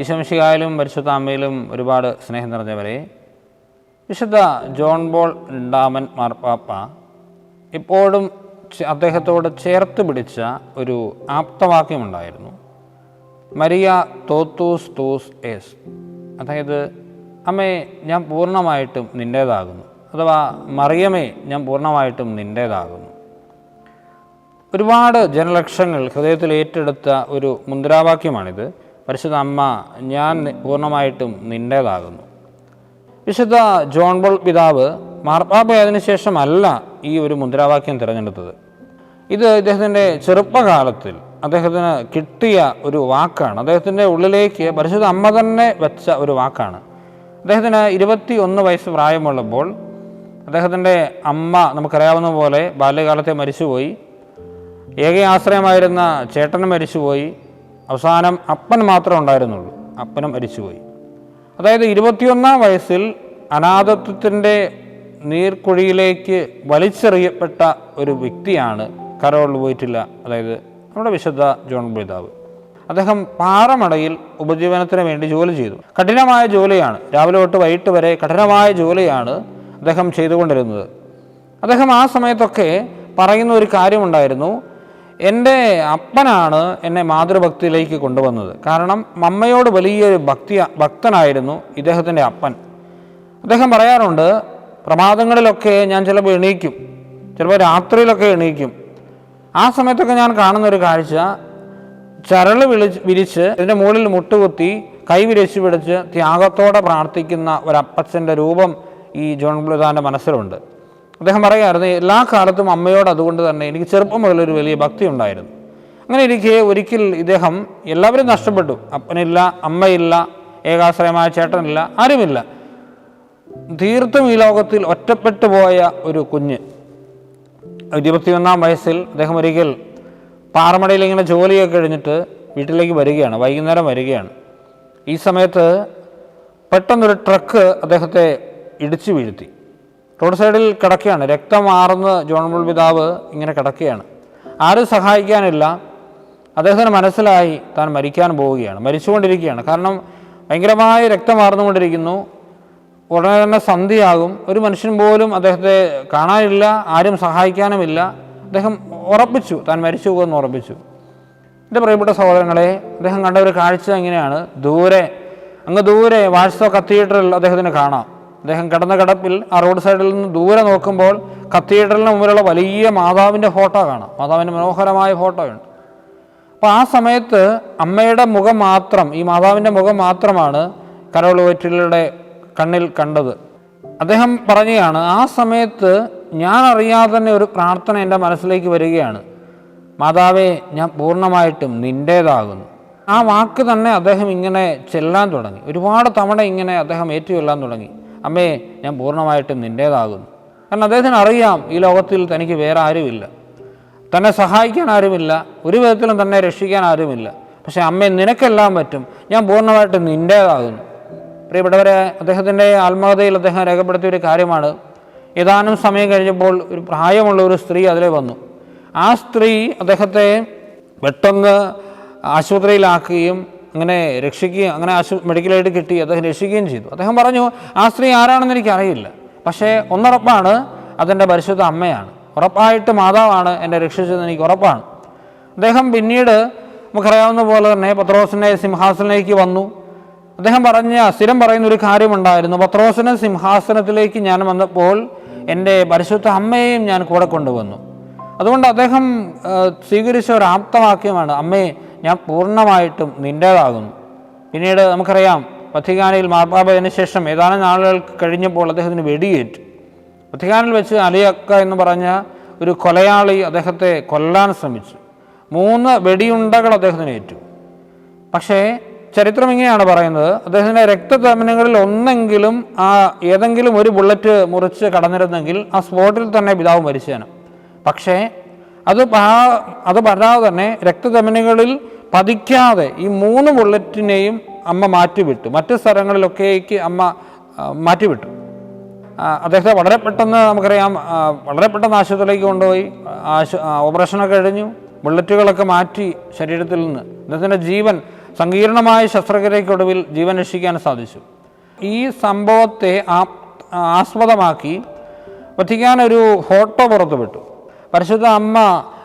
ഈശംശികായാലും പരിശുദ്ധ അമ്മയിലും ഒരുപാട് സ്നേഹം നിറഞ്ഞവരെ വിശുദ്ധ ജോൺ ബോൾ രണ്ടാമൻ മാർപ്പാപ്പ ഇപ്പോഴും അദ്ദേഹത്തോട് ചേർത്ത് പിടിച്ച ഒരു ആപ്തവാക്യമുണ്ടായിരുന്നു. Maria തോത്തൂസ് തൂസ് S. അതായത് അമ്മേ ഞാൻ പൂർണമായിട്ടും നിന്റേതാകുന്നു അഥവാ മറിയമേ ഞാൻ പൂർണമായിട്ടും നിന്റേതാകുന്നു ഒരുപാട് ജനലക്ഷങ്ങൾ ഹൃദയത്തിൽ ഏറ്റെടുത്ത ഒരു മുദ്രാവാക്യമാണിത്. പരിശുദ്ധ അമ്മ ഞാൻ പൂർണമായിട്ടും നിന്റേതാകുന്നു വിശുദ്ധ ജോൺ ബോൾ പിതാവ് മാർപ്പാപ്പയായതിനു ശേഷമല്ല ഈ ഒരു മുദ്രാവാക്യം തിരഞ്ഞെടുത്തത്. ഇത് ഇദ്ദേഹത്തിന്റെ ചെറുപ്പകാലത്തിൽ അദ്ദേഹത്തിന് കിട്ടിയ ഒരു വാക്കാണ്. അദ്ദേഹത്തിന്റെ ഉള്ളിലേക്ക് പരിശുദ്ധ അമ്മ തന്നെ വെച്ച ഒരു വാക്കാണ്. അദ്ദേഹത്തിന് ഇരുപത്തി ഒന്ന് വയസ്സ് പ്രായമുള്ളപ്പോൾ അദ്ദേഹത്തിന്റെ അമ്മ നമുക്കറിയാവുന്ന പോലെ ബാല്യകാലത്തെ മരിച്ചുപോയി. ഏക ആശ്രയമായിരുന്ന ചേട്ടൻ മരിച്ചുപോയി. അവസാനം അപ്പൻ മാത്രമേ ഉണ്ടായിരുന്നുള്ളൂ. അപ്പനും മരിച്ചുപോയി. അതായത് ഇരുപത്തിയൊന്നാം വയസ്സിൽ അനാഥത്വത്തിന്റെ നീർക്കുഴിയിലേക്ക് വലിച്ചെറിയപ്പെട്ട ഒരു വ്യക്തിയാണ് കരോളിൽ പോയിട്ടില്ല അതായത് നമ്മുടെ വിശുദ്ധ ജോൺ പിതാവ്. അദ്ദേഹം പാറമടയിൽ ഉപജീവനത്തിന് വേണ്ടി ജോലി ചെയ്തു. കഠിനമായ ജോലിയാണ്. രാവിലെ തൊട്ട് വൈകിട്ട് വരെ കഠിനമായ ജോലിയാണ് അദ്ദേഹം ചെയ്തുകൊണ്ടിരുന്നത്. അദ്ദേഹം ആ സമയത്തൊക്കെ പറയുന്ന ഒരു കാര്യമുണ്ടായിരുന്നു. എന്റെ അപ്പനാണ് എന്നെ മാതൃഭക്തിയിലേക്ക് കൊണ്ടുവന്നത്. കാരണം അമ്മയോട് വലിയൊരു ഭക്തി ഭക്തനായിരുന്നു ഇദ്ദേഹത്തിന്റെ അപ്പൻ. അദ്ദേഹം പറയാറുണ്ട് പ്രഭാതങ്ങളിലൊക്കെ ഞാൻ ചിലപ്പോൾ എണീക്കും. ചിലപ്പോൾ രാത്രിയിലൊക്കെ എണീക്കും. ആ സമയത്തൊക്കെ ഞാൻ കാണുന്നൊരു കാഴ്ച ചരൾ വിളിച്ച് വിരിച്ച് ഇതിന്റെ മുകളിൽ മുട്ടുകുത്തി കൈ വിരിച്ച് പിടിച്ച് ത്യാഗത്തോടെ പ്രാർത്ഥിക്കുന്ന ഒരപ്പച്ചന്റെ രൂപം ഈ ജോൺ ബ്ലുദാന്റെ മനസ്സിലുണ്ട്. അദ്ദേഹം പറയായിരുന്നു എല്ലാ കാലത്തും അമ്മയോട് അതുകൊണ്ട് തന്നെ എനിക്ക് ചെറുപ്പം മുതൽ ഒരു വലിയ ഭക്തി ഉണ്ടായിരുന്നു. അങ്ങനെ ഇരിക്കെ ഒരിക്കൽ ഇദ്ദേഹം എല്ലാവരും നഷ്ടപ്പെട്ടു. അപ്പനില്ല അമ്മയില്ല ഏകാശ്രയമായ ചേട്ടനില്ല ആരുമില്ല. തീർത്തും ഈ ലോകത്തിൽ ഒറ്റപ്പെട്ടു പോയ ഒരു കുഞ്ഞ്. ഇരുപത്തിയൊന്നാം വയസ്സിൽ അദ്ദേഹം ഒരിക്കൽ പാറമടയിൽ ഇങ്ങനെ ജോലിയൊക്കെ കഴിഞ്ഞിട്ട് വീട്ടിലേക്ക് വരികയാണ് വൈകുന്നേരം വരികയാണ്. ഈ സമയത്ത് പെട്ടെന്നൊരു ട്രക്ക് അദ്ദേഹത്തെ ഇടിച്ചു വീഴ്ത്തി. റോഡ് സൈഡിൽ കിടക്കുകയാണ്. രക്തം ജോൺമുൾ പിതാവ് ഇങ്ങനെ കിടക്കുകയാണ്. ആരും സഹായിക്കാനില്ല. അദ്ദേഹത്തിന് മനസ്സിലായി താൻ മരിക്കാൻ പോവുകയാണ്. മരിച്ചുകൊണ്ടിരിക്കുകയാണ്. കാരണം ഭയങ്കരമായി രക്തം മാറുന്നുകൊണ്ടിരിക്കുന്നു ഉടനെ തന്നെ സന്ധിയാകും. ഒരു മനുഷ്യൻ പോലും അദ്ദേഹത്തെ കാണാനില്ല ആരും സഹായിക്കാനുമില്ല. അദ്ദേഹം ഉറപ്പിച്ചു. താൻ മരിച്ചു പോകുമെന്ന് ഉറപ്പിച്ചു. എന്റെ പ്രിയപ്പെട്ട സഹോദരങ്ങളെ അദ്ദേഹം കണ്ട ഒരു കാഴ്ച എങ്ങനെയാണ് ദൂരെ അങ്ങ് ദൂരെ വാഴ്സോ കത്തീഡ്രൽ അദ്ദേഹത്തിന് കാണാം. അദ്ദേഹം കിടന്ന കിടപ്പിൽ ആ റോഡ് സൈഡിൽ നിന്ന് ദൂരെ നോക്കുമ്പോൾ കത്തീഡ്രലിന് മുമ്പിലുള്ള വലിയ മാതാവിന്റെ ഫോട്ടോ കാണാം. മാതാവിന്റെ മനോഹരമായ ഫോട്ടോയുണ്ട് അപ്പോൾ ആ സമയത്ത് അമ്മയുടെ മുഖം മാത്രം ഈ മാതാവിന്റെ മുഖം മാത്രമാണ് കരോൾ വറ്റിലയുടെ കണ്ണിൽ കണ്ടത്. അദ്ദേഹം പറയുകയാണ് ആ സമയത്ത് ഞാൻ അറിയാതെ തന്നെ ഒരു പ്രാർത്ഥന എന്റെ മനസ്സിലേക്ക് വരികയാണ്. മാതാവേ ഞാൻ പൂർണമായിട്ടും നിന്റേതാകുന്നു ആ വാക്ക് തന്നെ അദ്ദേഹം ഇങ്ങനെ ചെല്ലാൻ തുടങ്ങി. ഒരുപാട് തവണ ഇങ്ങനെ അദ്ദേഹം ഏറ്റുചൊല്ലാൻ തുടങ്ങി. അമ്മേ ഞാൻ പൂർണമായിട്ടും നിന്റേതാകുന്നു കാരണം അദ്ദേഹത്തിന് അറിയാം ഈ ലോകത്തിൽ തനിക്ക് വേറെ ആരുമില്ല. തന്നെ സഹായിക്കാൻ ആരുമില്ല ഒരു വിധത്തിലും തന്നെ രക്ഷിക്കാൻ ആരുമില്ല. പക്ഷേ അമ്മേ നിനക്കെല്ലാം പറ്റും. ഞാൻ പൂർണമായിട്ടും നിന്റേതാകുന്നു പ്രിയപ്പെട്ടവരെ അദ്ദേഹത്തിന്റെ ആത്മകഥയിൽ അദ്ദേഹം രേഖപ്പെടുത്തിയ ഒരു കാര്യമാണ്. ഏതാനും സമയം കഴിഞ്ഞപ്പോൾ ഒരു പ്രായമുള്ള ഒരു സ്ത്രീ അതിലെ വന്നു. ആ സ്ത്രീ അദ്ദേഹത്തെ പെട്ടെന്ന് ആശുപത്രിയിലാക്കുകയും അങ്ങനെ രക്ഷിക്കുകയും അങ്ങനെ ആശു മെഡിക്കലായിട്ട് കിട്ടി അദ്ദേഹം രക്ഷിക്കുകയും ചെയ്തു. അദ്ദേഹം പറഞ്ഞു ആ സ്ത്രീ ആരാണെന്ന് എനിക്കറിയില്ല. പക്ഷേ ഒന്നുറപ്പാണ് അതെന്റെ പരിശുദ്ധ അമ്മയാണ്. ഉറപ്പായിട്ട് മാതാവാണ് എന്നെ രക്ഷിച്ചതെന്ന് എനിക്ക് ഉറപ്പാണ്. അദ്ദേഹം പിന്നീട് നമുക്കറിയാവുന്ന പോലെ തന്നെ പത്രോസിനെ സിംഹാസനത്തിലേക്ക് വന്നു. അദ്ദേഹം പറഞ്ഞ സ്ഥിരം പറയുന്ന ഒരു കാര്യമുണ്ടായിരുന്നു. പത്രോസിന് സിംഹാസനത്തിലേക്ക് ഞാൻ വന്നപ്പോൾ എന്റെ പരിശുദ്ധ അമ്മയെയും ഞാൻ കൂടെ കൊണ്ടുവന്നു. അതുകൊണ്ട് അദ്ദേഹം സ്വീകരിച്ച ഒരു ആപ്തവാക്യമാണ് അമ്മേ ഞാൻ പൂർണമായിട്ടും നിന്റേതാകുന്നു പിന്നീട് നമുക്കറിയാം വത്തിക്കാനയിൽ മാർപ്പാപ്പതിന് ശേഷം ഏതാനും നാളുകൾ കഴിഞ്ഞപ്പോൾ അദ്ദേഹത്തിന് വെടിയേറ്റു. വത്തിക്കാനിൽ വെച്ച് അലിയക്ക എന്ന് പറഞ്ഞ ഒരു കൊലയാളി അദ്ദേഹത്തെ കൊല്ലാൻ ശ്രമിച്ചു. മൂന്ന് വെടിയുണ്ടകൾ അദ്ദേഹത്തിന് ഏറ്റു. പക്ഷേ ചരിത്രം ഇങ്ങനെയാണ് പറയുന്നത്. അദ്ദേഹത്തിന്റെ രക്തധമനികളിൽ ഒന്നെങ്കിലും ആ ഏതെങ്കിലും ഒരു ബുള്ളറ്റ് മുറിച്ച് കടന്നിരുന്നെങ്കിൽ ആ സ്പോട്ടിൽ തന്നെ പിതാവ് മരിച്ചേനെ. പക്ഷേ അത് അത് പറയാതെ തന്നെ രക്തധമനികളിൽ പതിക്കാതെ ഈ മൂന്ന് ബുള്ളറ്റിനെയും അമ്മ മാറ്റിവിട്ടു. മറ്റ് സ്ഥലങ്ങളിലൊക്കേക്ക് അമ്മ മാറ്റിവിട്ടു. അദ്ദേഹത്തെ വളരെ പെട്ടെന്ന് നമുക്കറിയാം വളരെ പെട്ടെന്ന് ആശുപത്രിയിലേക്ക് കൊണ്ടുപോയി. ആശു ഓപ്പറേഷനൊക്കെ കഴിഞ്ഞു. ബുള്ളറ്റുകളൊക്കെ മാറ്റി ശരീരത്തിൽ നിന്ന്. അദ്ദേഹത്തിന്റെ ജീവൻ സങ്കീർണമായ ശസ്ത്രക്രിയയ്ക്കൊടുവിൽ ജീവൻ രക്ഷിക്കാൻ സാധിച്ചു. ഈ സംഭവത്തെ ആസ്പദമാക്കി വത്തിക്കാൻ ഒരു ഫോട്ടോ പുറത്തുവിട്ടു. പരിശുദ്ധ അമ്മ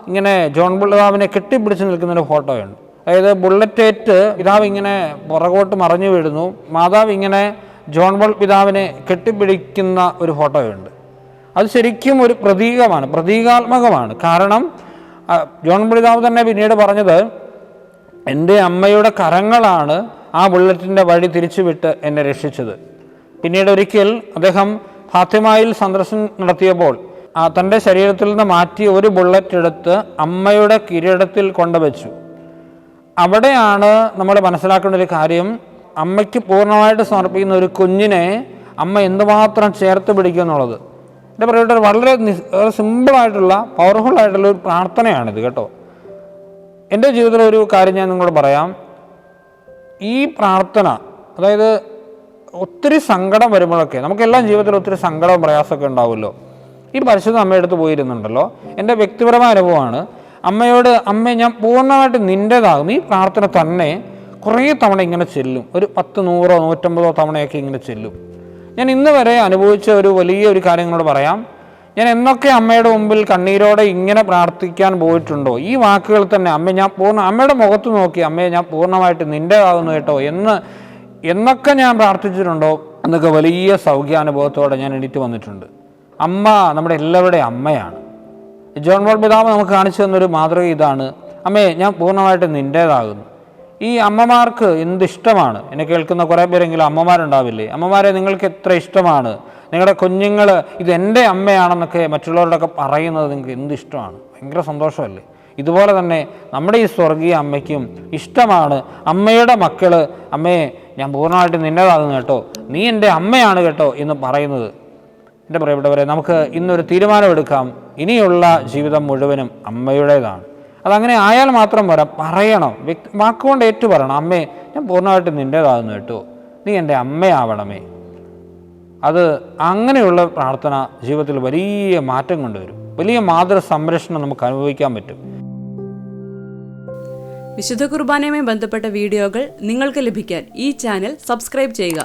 ഇങ്ങനെ ജോൺ ബുള്ളതാവിനെ കെട്ടിപ്പിടിച്ച് നിൽക്കുന്ന ഒരു ഫോട്ടോയുണ്ട്. അതായത് ബുള്ളറ്റേറ്റ് പിതാവ് ഇങ്ങനെ പുറകോട്ട് മറഞ്ഞു വീഴുന്നു. മാതാവ് ഇങ്ങനെ ജോൺ ബോൾ പിതാവിനെ കെട്ടിപ്പിടിക്കുന്ന ഒരു ഫോട്ടോയുണ്ട്. അത് ശരിക്കും ഒരു പ്രതീകമാണ് പ്രതീകാത്മകമാണ്. കാരണം ജോൺ പിതാവ് തന്നെ പിന്നീട് പറഞ്ഞത് എന്റെ അമ്മയുടെ കരങ്ങളാണ് ആ ബുള്ളറ്റിന്റെ വഴി തിരിച്ചുവിട്ട് എന്നെ രക്ഷിച്ചത്. പിന്നീട് ഒരിക്കൽ അദ്ദേഹം ഫാത്തിമായിൽ സന്ദർശനം നടത്തിയപ്പോൾ തന്റെ ശരീരത്തിൽ നിന്ന് മാറ്റി ഒരു ബുള്ളറ്റ് എടുത്ത് അമ്മയുടെ കിരീടത്തിൽ കൊണ്ടുവച്ചു. അവിടെയാണ് നമ്മൾ മനസ്സിലാക്കേണ്ട ഒരു കാര്യം. അമ്മയ്ക്ക് പൂർണമായിട്ട് സമർപ്പിക്കുന്ന ഒരു കുഞ്ഞിനെ അമ്മ എന്തുമാത്രം ചേർത്ത് പിടിക്കുക എന്നുള്ളത്. എന്റെ പറയട്ടെ വളരെ സിമ്പിളായിട്ടുള്ള പവർഫുൾ ആയിട്ടുള്ള ഒരു പ്രാർത്ഥനയാണിത് കേട്ടോ. എന്റെ ജീവിതത്തിലെ ഒരു കാര്യം ഞാൻ നിങ്ങളോട് പറയാം. ഈ പ്രാർത്ഥന അതായത് ഒത്തിരി സങ്കടം വരുമ്പോഴൊക്കെ നമുക്കെല്ലാം ജീവിതത്തിൽ ഒത്തിരി സങ്കടവും പ്രയാസമൊക്കെ ഉണ്ടാവുമല്ലോ. ഈ പരിശുദ്ധ അമ്മയുടെ അടുത്ത് പോയിരുന്നുണ്ടല്ലോ. എന്റെ വ്യക്തിപരമായ അനുഭവമാണ്. അമ്മയോട് അമ്മ ഞാൻ പൂർണമായിട്ട് നിന്റേതാകും ഈ പ്രാർത്ഥന തന്നെ കുറേ തവണ ഇങ്ങനെ ചെല്ലും. ഒരു പത്ത് നൂറോ നൂറ്റമ്പതോ തവണയൊക്കെ ഇങ്ങനെ ചെല്ലും. ഞാൻ ഇന്ന് വരെ അനുഭവിച്ച ഒരു വലിയ ഒരു കാര്യങ്ങളോട് പറയാം. ഞാൻ എന്നൊക്കെ അമ്മയുടെ മുമ്പിൽ കണ്ണീരോടെ ഇങ്ങനെ പ്രാർത്ഥിക്കാൻ പോയിട്ടുണ്ടോ? ഈ വാക്കുകൾ തന്നെ അമ്മ ഞാൻ പൂർണ അമ്മയുടെ മുഖത്ത് നോക്കി അമ്മയെ ഞാൻ പൂർണമായിട്ട് നിന്റേതാകുന്നു കേട്ടോ. എന്ന് എന്നൊക്കെ ഞാൻ പ്രാർത്ഥിച്ചിട്ടുണ്ടോ? എന്നൊക്കെ വലിയ സൗഖ്യാനുഭവത്തോടെ ഞാൻ എണീറ്റ് വന്നിട്ടുണ്ട്. അമ്മ നമ്മുടെ എല്ലാവരുടെയും അമ്മയാണ്. ജോൺ ബോൾ പിതാവ് നമുക്ക് കാണിച്ചു തന്നൊരു മാതൃക ഇതാണ്. അമ്മേ ഞാൻ പൂർണമായിട്ട് നിന്റേതാകുന്നു ഈ അമ്മമാർക്ക് എന്ത് ഇഷ്ടമാണ്? എന്നെ കേൾക്കുന്ന കുറേ പേരെങ്കിലും അമ്മമാരുണ്ടാവില്ലേ? അമ്മമാരെ നിങ്ങൾക്ക് എത്ര ഇഷ്ടമാണ്? നിങ്ങളുടെ കുഞ്ഞുങ്ങൾ ഇത് എന്റെ അമ്മയാണെന്നൊക്കെ മറ്റുള്ളവരോടൊക്കെ പറയുന്നത് നിങ്ങൾക്ക് എന്ത് ഇഷ്ടമാണ്? ഭയങ്കര സന്തോഷമല്ലേ? ഇതുപോലെ തന്നെ നമ്മുടെ ഈ സ്വർഗീയ അമ്മയ്ക്കും ഇഷ്ടമാണ്. അമ്മയുടെ മക്കൾ അമ്മയെ ഞാൻ പൂർണമായിട്ട് നിന്റേതാകുന്നു കേട്ടോ. നീ എന്റെ അമ്മയാണ് കേട്ടോ എന്ന് പറയുന്നത്. എന്റെ പ്രിയപ്പെട്ടവരെ നമുക്ക് ഇന്നൊരു തീരുമാനമെടുക്കാം. ഇനിയുള്ള ജീവിതം മുഴുവനും അമ്മയുടേതാണ്. അതങ്ങനെ ആയാൽ മാത്രം പോരാ പറയണം വ്യക്തി വാക്കുകൊണ്ട് ഏറ്റു പറയണം അമ്മേ ഞാൻ പൂർണമായിട്ട് നിന്റേതാകുന്നു കേട്ടോ. നീ എന്റെ അമ്മയാവണമേ. അത് അങ്ങനെയുള്ള പ്രാർത്ഥന ജീവിതത്തിൽ വലിയ മാറ്റം കൊണ്ടുവരും. വലിയ മാതൃ സംരക്ഷണം നമുക്ക് അനുഭവിക്കാൻ പറ്റും. വിശുദ്ധ കുർബാനയുമായി ബന്ധപ്പെട്ട വീഡിയോകൾ നിങ്ങൾക്ക് ലഭിക്കാൻ ഈ ചാനൽ സബ്സ്ക്രൈബ് ചെയ്യുക.